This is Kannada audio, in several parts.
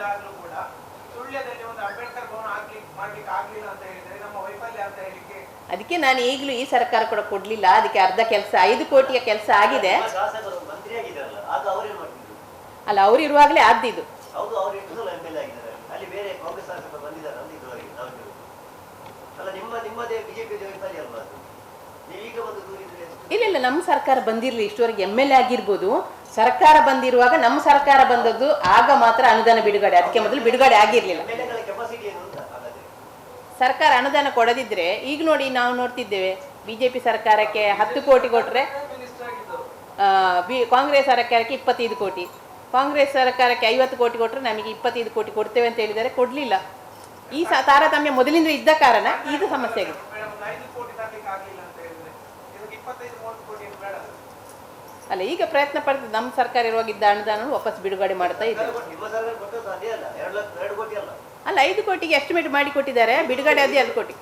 ಇದ್ದಾಗಲೂ ಕೂಡ ಸುಳ್ಯದಲ್ಲಿ ಒಂದು ಅಂಬೇಡ್ಕರ್ ಭವನ ಆಗ್ಲಿಕ್ಕೆ ಮಾಡ್ಲಿಕ್ಕೆ ಆಗ್ಲಿಲ್ಲ ಅಂತ ಹೇಳಿದ್ರೆ ನಮ್ಮ ವೈಫಲ್ಯ ಅಂತ ಹೇಳಿಕ್ಕೆ. ಅದಕ್ಕೆ ನಾನು ಈಗಲೂ ಈ ಸರ್ಕಾರ ಕೂಡ ಕೊಡ್ಲಿಲ್ಲ ಅದಕ್ಕೆ ಅರ್ಧ ಕೆಲಸ ಐದು ಕೋಟಿಯ ಕೆಲಸ ಆಗಿದೆ. ಅಲ್ಲ ಅವ್ರು ಇರುವಾಗಲೇ ಆದ್ದಿದ್ದು ಇಲ್ಲ ಇಲ್ಲ ನಮ್ಮ ಸರ್ಕಾರ ಬಂದಿರಲಿ ಇಷ್ಟವರೆಗೆ ಎಂ ಎಲ್ ಎ ಆಗಿರ್ಬೋದು. ಸರ್ಕಾರ ಬಂದಿರುವಾಗ ನಮ್ಮ ಸರ್ಕಾರ ಬಂದದ್ದು ಆಗ ಮಾತ್ರ ಅನುದಾನ ಬಿಡುಗಡೆ ಅದಕ್ಕೆ ಮೊದಲು ಬಿಡುಗಡೆ ಆಗಿರ್ಲಿಲ್ಲ. ಸರ್ಕಾರ ಅನುದಾನ ಕೊಡದಿದ್ರೆ ಈಗ ನೋಡಿ ನಾವು ನೋಡ್ತಿದ್ದೇವೆ ಬಿಜೆಪಿ ಸರ್ಕಾರಕ್ಕೆ ಹತ್ತು ಕೋಟಿ ಕೊಟ್ರೆ ಬಿ ಕಾಂಗ್ರೆಸ್ ಸರ್ಕಾರಕ್ಕೆ ಇಪ್ಪತ್ತೈದು ಕೋಟಿ. ಕಾಂಗ್ರೆಸ್ ಸರ್ಕಾರಕ್ಕೆ ಐವತ್ತು ಕೋಟಿ ಕೊಟ್ಟರೆ ನಮಗೆ ಇಪ್ಪತ್ತೈದು ಕೋಟಿ ಕೊಡ್ತೇವೆ ಅಂತ ಹೇಳಿದರೆ ಕೊಡಲಿಲ್ಲ. ಈ ಸ ತಾರತಮ್ಯ ಮೊದಲಿಂದ ಇದ್ದ ಕಾರಣ ಇದು ಸಮಸ್ಯೆ ಆಗಿದೆ. ಅಲ್ಲ ಈಗ ಪ್ರಯತ್ನ ಪಡ್ತದೆ ನಮ್ಮ ಸರ್ಕಾರ ಇರುವಾಗ ಇದ್ದ ಅನುದಾನ ವಾಪಸ್ ಬಿಡುಗಡೆ ಮಾಡ್ತಾ ಇದೆ. ಅಲ್ಲ ಲಕ್ಷ ಎರಡು ಕೋಟಿ ಅಲ್ಲ. ಅಲ್ಲ ಐದು ಕೋಟಿಗೆ ಎಸ್ಟಿಮೇಟ್ ಮಾಡಿ ಕೊಟ್ಟಿದ್ದಾರೆ ಬಿಡುಗಡೆ ಅದೇ ಎರಡು ಕೋಟಿ.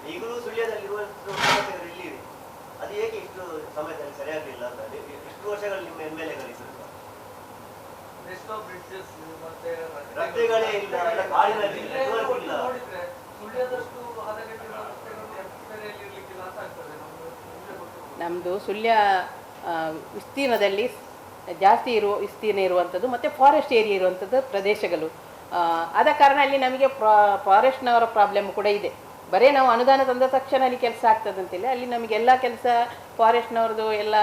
ನಮ್ಮದು ಸುಳ್ಯ ವಿಸ್ತೀರ್ಣದಲ್ಲಿ ಜಾಸ್ತಿ ಇರುವ, ವಿಸ್ತೀರ್ಣ ಇರುವಂಥದ್ದು ಮತ್ತು ಫಾರೆಸ್ಟ್ ಏರಿಯಾ ಇರುವಂಥದ್ದು ಪ್ರದೇಶಗಳು. ಆದ ಕಾರಣ ಅಲ್ಲಿ ನಮಗೆ ಫಾರೆಸ್ಟ್ನವರ ಪ್ರಾಬ್ಲಮ್ ಕೂಡ ಇದೆ. ಬರೀ ನಾವು ಅನುದಾನ ತಂದ ತಕ್ಷಣ ಅಲ್ಲಿ ಕೆಲಸ ಆಗ್ತದಂತಿಲ್ಲ ಅಲ್ಲಿ ನಮಗೆ ಎಲ್ಲ ಕೆಲಸ ಫಾರೆಸ್ಟ್ನವ್ರದ್ದು ಎಲ್ಲ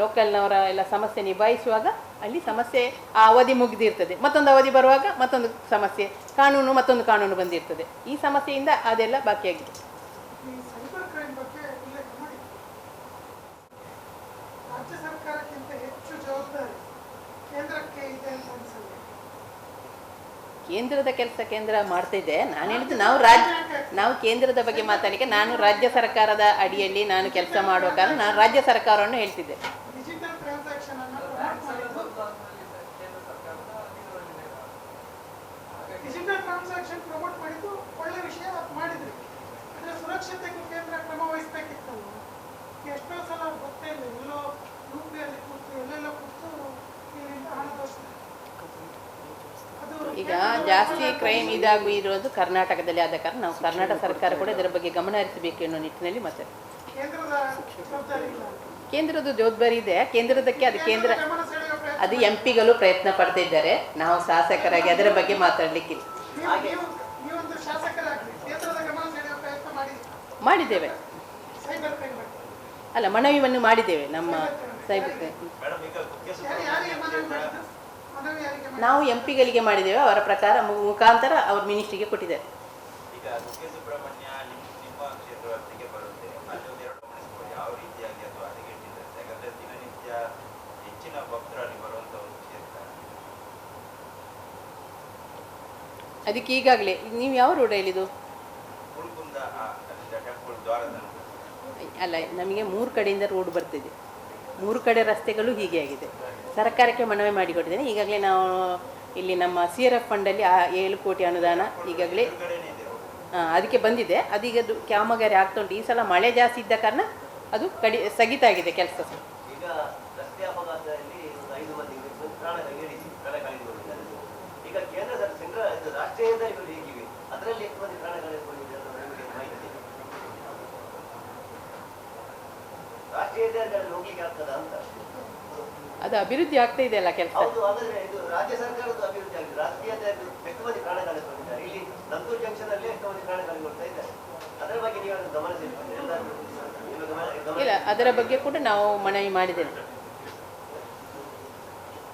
ಲೋಕಲ್ನವರ ಎಲ್ಲ ಸಮಸ್ಯೆ ನಿಭಾಯಿಸುವಾಗ ಅಲ್ಲಿ ಸಮಸ್ಯೆ, ಆ ಅವಧಿ ಮುಗಿದಿರ್ತದೆ. ಮತ್ತೊಂದು ಅವಧಿ ಬರುವಾಗ ಮತ್ತೊಂದು ಸಮಸ್ಯೆ, ಕಾನೂನು ಮತ್ತೊಂದು ಕಾನೂನು ಬಂದಿರ್ತದೆ. ಈ ಸಮಸ್ಯೆಯಿಂದ ಅದೆಲ್ಲ ಬಾಕಿಯಾಗಿದೆ ಈ ಸೈಬರ್ ಕ್ರೈಮ್ ಬಗ್ಗೆ ಉಲ್ಲೇಖ ಮಾಡಿ ರಾಜ್ಯ ಸರ್ಕಾರಕ್ಕಿಂತ ಹೆಚ್ಚು ಜವಾಬ್ದಾರಿ ಕೇಂದ್ರಕ್ಕೆ ಇದೆ ಅಂತ ಕೇಂದ್ರದ ಕೆಲಸ ಕೇಂದ್ರ ಮಾಡ್ತಿದ್ದೆ ನಾನು ಹೇಳಿದ್ದು ನಾವು ರಾಜ್ಯ ನಾವು ಕೇಂದ್ರದ ಬಗ್ಗೆ ಮಾತಾಡಲಿಕ್ಕೆ ನಾನು ರಾಜ್ಯ ಸರ್ಕಾರದ ಅಡಿಯಲ್ಲಿ ನಾನು ಕೆಲಸ ಮಾಡುವ ಕಾರಣ ನಾನು ರಾಜ್ಯ ಸರ್ಕಾರವನ್ನು ಹೇಳ್ತಿದ್ದೆ. ಡಿಜಿಟಲ್ ಟ್ರಾನ್ಸಾಕ್ಷನ್ ಅನ್ನು ಪ್ರಮೋಟ್ ಮಾಡಿದ್ದು ಕೇಂದ್ರ ಒಳ್ಳೆ ವಿಷಯ ಮಾಡಿದ್ರಿ. ಕ್ರಮ ವಹಿಸ್ಬೇಕಿತ್ತಲ್ಲ ಈಗ ಜಾಸ್ತಿ ಕ್ರೈಮ್ ಇದಾಗಿ ಇರೋದು ಕರ್ನಾಟಕದಲ್ಲಿ ಆದ ಕಾರಣ ನಾವು ಕರ್ನಾಟಕ ಸರ್ಕಾರ ಕೂಡ ಇದರ ಬಗ್ಗೆ ಗಮನ ಹರಿಸಬೇಕು ಎನ್ನುವ ನಿಟ್ಟಿನಲ್ಲಿ ಮತ್ತೆ ಕೇಂದ್ರದ ಜವಾಬ್ದಾರಿ ಇದೆ. ಕೇಂದ್ರದಕ್ಕೆ ಅದು ಕೇಂದ್ರ ಅದು ಎಂ ಪಿಗಳು ಪ್ರಯತ್ನ ಪಡ್ತಾ ಇದ್ದಾರೆ. ನಾವು ಶಾಸಕರಾಗಿ ಅದರ ಬಗ್ಗೆ ಮಾತಾಡಲಿಕ್ಕಿಲ್ಲ ನೀವು ನೀವು ನೀವೊಂದು ಶಾಸಕರಾಗಿ ಕೇಂದ್ರದ ಗಮನ ಸೆಳೆಯುವ ಪ್ರಯತ್ನ ಮಾಡಿ ಮಾಡಿದ್ದೇವೆ ಅಲ್ಲ ಮನವಿಯನ್ನು ಮಾಡಿದ್ದೇವೆ ನಮ್ಮ ಸೈಬರ್ ನಾವು ಎಂ ಪಿಗಳಿಗೆ ಮಾಡಿದ್ದೇವೆ ಅವರ ಪ್ರಕಾರ ಮುಖಾಂತರ ಅವ್ರ ಮಿನಿಸ್ಟ್ರಿಗೆ ಕೊಟ್ಟಿದ್ದಾರೆ. ಅದಕ್ಕೆ ಈಗಾಗಲೇ ನೀವು ಯಾವ ರೋಡ್ ಹೇಳಿದು ಅಲ್ಲ ನಮಗೆ ಮೂರು ಕಡೆಯಿಂದ ರೋಡ್ ಬರ್ತಿದೆ. ಮೂರು ಕಡೆ ರಸ್ತೆಗಳು ಹೀಗೆ ಆಗಿದೆ. ಸರ್ಕಾರಕ್ಕೆ ಮನವಿ ಮಾಡಿಕೊಟ್ಟಿದ್ದೇನೆ. ಈಗಾಗಲೇ ನಾವು ಇಲ್ಲಿ ನಮ್ಮ ಸಿ ಆರ್ ಎಫ್ ಫಂಡಲ್ಲಿ ಆ ಏಳು ಕೋಟಿ ಅನುದಾನ ಈಗಾಗಲೇ ಅದಕ್ಕೆ ಬಂದಿದೆ. ಅದೀಗ ಅದು ಕಾಮಗಾರಿ ಆಗ್ತಾ ಉಂಟು. ಈ ಸಲ ಮಳೆ ಜಾಸ್ತಿ ಇದ್ದ ಕಾರಣ ಅದು ಕಡಿ, ಸ್ಥಗಿತ ಆಗಿದೆ ಕೆಲಸ ಈಗ ರಸ್ತೆ ಅಪಘಾತದಲ್ಲಿ ಒಂದು ಐದು ಮಂದಿ ಪ್ರಾಣ ಹೇಳಿದ್ವಿ ಪ್ರಾಣ ಕಳೆದುಕೊಂಡಿದ್ದಾರೆ ಈಗ ಕೇಂದ್ರ ಸರ್ ಕೇಂದ್ರ ಇದು ರಾಷ್ಟ್ರೀಯ ಹೆದ್ದಾರಿಗಳು ಹೇಗಿವೆ ಅದರಲ್ಲಿ ಎಷ್ಟು ಮಂದಿ ಪ್ರಾಣ ಕಳೆದುಕೊಂಡಿದ್ದಾರೆ ಅನ್ನೋದು ನಿಮಗೆ ಮಾಹಿತಿ ಇದೆ? ರಾಷ್ಟ್ರೀಯ ಹೆದ್ದಾರಿಗಳಲ್ಲಿ ಹೋಗ್ಲಿಕ್ಕೆ ಆಗ್ತದಾ ಅಂತ ಅದು ಅಭಿವೃದ್ಧಿ ಆಗ್ತಾ ಇದೆ ಅಲ್ಲ ಕೆಲಸ ಹೌದು ಹಾಗಾದ್ರೆ ಇದು ರಾಜ್ಯ ಸರ್ಕಾರದ ಅಭಿವೃದ್ಧಿ ಆಗಿದೆ ರಾಷ್ಟ್ರೀಯ ಹೆದ್ದಾರಿ ಎಷ್ಟು ಮಂದಿ ಪ್ರಾಣ ಕಳೆದುಕೊಂಡಿದ್ದಾರೆ ಇಲ್ಲಿ ನಂತೂರು ಜಂಕ್ಷನ್ ಅಲ್ಲಿ ಎಷ್ಟು ಮಂದಿ ಪ್ರಾಣ ಕಳೆದುಕೊಳ್ತಾ ಇದ್ದಾರೆ ಅದರ ಬಗ್ಗೆ ನೀವು ಗಮನ ಅಭಿವೃದ್ಧಿ ಆಗ್ತಾ ಇದೆ ಅಲ್ಲ ಕೆಲಸ. ಇಲ್ಲ ಅದರ ಬಗ್ಗೆ ಕೂಡ ನಾವು ಮನವಿ ಮಾಡಿದ್ದೇವೆ.